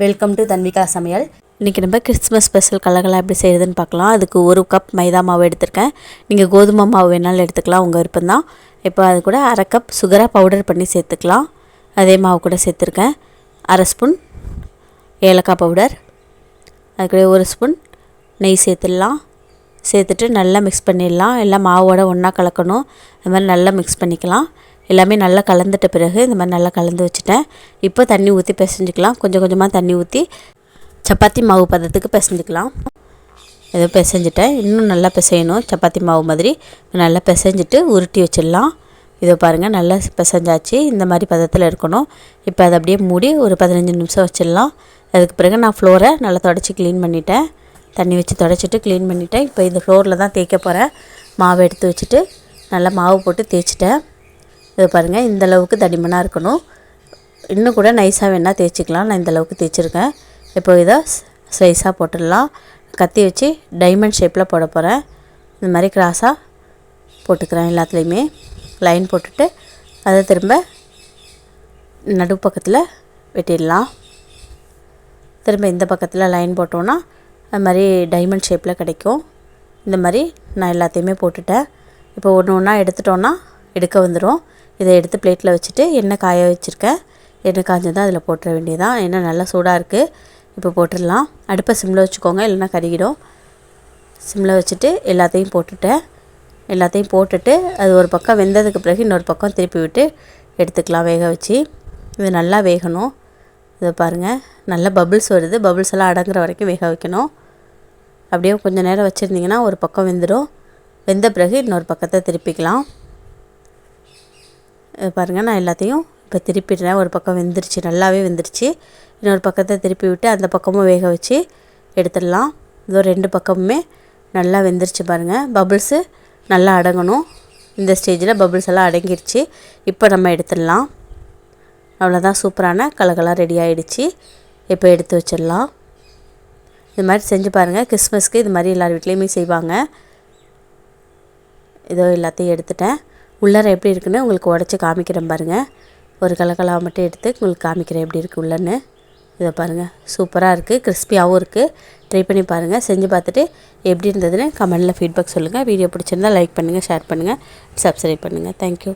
Welcome to Tanvika சமையல் இன்றைக்கி நம்ம கிறிஸ்மஸ் ஸ்பெஷல் கலகலாம் எப்படி செய்யுதுன்னு பார்க்கலாம். அதுக்கு ஒரு கப் மைதா மாவு எடுத்திருக்கேன். நீங்கள் கோதுமை மாவு வேணாலும் எடுத்துக்கலாம். உங்கள் விருப்பம்தான் இப்போ அது கூட அரை கப் சுகராக பவுடர் பண்ணி சேர்த்துக்கலாம். அதே மாவு கூட சேர்த்துருக்கேன். அரை ஸ்பூன் ஏலக்காய் பவுடர் அது கூட ஒரு ஸ்பூன் நெய் சேர்த்துடலாம். சேர்த்துட்டு நல்லா மிக்ஸ் பண்ணிடலாம். எல்லாம் மாவோட ஒன்றா கலக்கணும். அது மாதிரி நல்லா மிக்ஸ் பண்ணிக்கலாம். எல்லாமே நல்லா கலந்துட்ட பிறகு இந்த மாதிரி நல்லா கலந்து வச்சுட்டேன். இப்போ தண்ணி ஊற்றி பிசைஞ்சிக்கலாம். கொஞ்சம் கொஞ்சமாக தண்ணி ஊற்றி சப்பாத்தி மாவு பதத்துக்கு பிசைஞ்சிக்கலாம். ஏதோ பிசைஞ்சிட்டேன். இன்னும் நல்லா பிசையணும். சப்பாத்தி மாவு மாதிரி நல்லா பிசைஞ்சிட்டு உருட்டி வச்சிடலாம். இதோ பாருங்கள் நல்லா பிசைஞ்சாச்சு. இந்த மாதிரி பதத்தில் இருக்கணும். இப்போ அதை அப்படியே மூடி ஒரு பதினஞ்சு நிமிஷம் வச்சிடலாம். அதுக்கு பிறகு நான் ஃப்ளோரை நல்லா தொடச்சி க்ளீன் பண்ணிட்டேன். தண்ணி வச்சு தொடச்சிட்டு க்ளீன் பண்ணிட்டேன். இப்போ இந்த ஃப்ளோரில் தான் தேய்க்க போகிறேன் மாவு எடுத்து வச்சுட்டு நல்லா மாவு போட்டு தேய்ச்சிட்டேன். இது பாருங்கள் இந்த அளவுக்கு தடிமனாக இருக்கணும். இன்னும் கூட நைஸாக வேணால் தேய்ச்சிக்கலாம். நான் இந்த அளவுக்கு தேய்ச்சிருக்கேன். இப்போ இதை ஸ்லைஸாக போட்டுடலாம். கத்தி வச்சு டைமண்ட் ஷேப்பில் போட போகிறேன் இந்த மாதிரி கிராஸாக போட்டுக்கிறேன் எல்லாத்துலேயுமே. லைன் போட்டுட்டு அதை திரும்ப நடு பக்கத்தில் வெட்டிடலாம். திரும்ப இந்த பக்கத்தில் லைன் போட்டோன்னா அது மாதிரி டைமண்ட் ஷேப்பில் கிடைக்கும். இந்த மாதிரி நான் எல்லாத்தையுமே போட்டுட்டேன். இப்போ ஒன்று ஒன்றா எடுத்துட்டோன்னா எடுக்க வந்துடும் இதை எடுத்து பிளேட்டில் வச்சுட்டு எண்ணெய் காய வச்சுருக்கேன். எண்ணெய் காய்ஞ்சதான் அதில் போட்டுற வேண்டியதான் எண்ணெய் நல்லா சூடாக இருக்குது இப்போ போட்டுடலாம். அடுப்பை சிம்மில் வச்சுக்கோங்க இல்லைன்னா கருகிடும். சிம்மில் வச்சுட்டு எல்லாத்தையும் போட்டுட்டேன். எல்லாத்தையும் போட்டுட்டு அது ஒரு பக்கம் வெந்ததுக்கு பிறகு இன்னொரு பக்கம் திருப்பி விட்டு எடுத்துக்கலாம் வேக வச்சு. இது நல்லா வேகணும். இதை பாருங்கள் நல்லா பபுள்ஸ் வருது. பபுள்ஸ் எல்லாம் அடங்குற வரைக்கும் வேக வைக்கணும். அப்படியே கொஞ்சம் நேரம் வச்சுருந்திங்கன்னா ஒரு பக்கம் வெந்துடும் வெந்த பிறகு இன்னொரு பக்கத்தை திருப்பிக்கலாம். பாருங்கள் நான் எல்லாத்தையும் இப்போ திருப்பிடுறேன். ஒரு பக்கம் வெந்துருச்சு நல்லாவே வெந்துருச்சு. இன்னொரு பக்கத்தை திருப்பி விட்டு அந்த பக்கமும் வேக வச்சு எடுத்துடலாம். இதோ ரெண்டு பக்கமுமே நல்லா வெந்துருச்சு பாருங்கள் பபுள்ஸு நல்லா அடங்கணும். இந்த ஸ்டேஜில் பபுள்ஸ் எல்லாம் அடங்கிருச்சு. இப்போ நம்ம எடுத்துடலாம். அவ்வளோதான் சூப்பரான கலகலாக ரெடி ஆகிடுச்சு இப்போ எடுத்து வச்சிடலாம். இது மாதிரி செஞ்சு பாருங்கள் கிறிஸ்மஸ்க்கு இது மாதிரி எல்லார் வீட்லேயுமே செய்வாங்க. இதோ எல்லாத்தையும் எடுத்துட்டேன். உள்ளார எப்படி இருக்குன்னு உங்களுக்கு உடச்சி காமிக்கிறேன் பாருங்கள் ஒரு கலக்கலாக மட்டும் எடுத்து உங்களுக்கு காமிக்கிறேன் எப்படி இருக்குது உள்ளன்னு. இதை பாருங்கள் சூப்பராக இருக்குது கிறிஸ்பியாகவும் இருக்குது ட்ரை பண்ணி பாருங்கள் செஞ்சு பார்த்துட்டு எப்படி இருந்ததுன்னு கமெண்டில் ஃபீட்பேக் சொல்லுங்கள் வீடியோ பிடிச்சிருந்தால் லைக் பண்ணுங்கள் ஷேர் பண்ணுங்கள் சப்ஸ்கிரைப் பண்ணுங்கள் தேங்க்யூ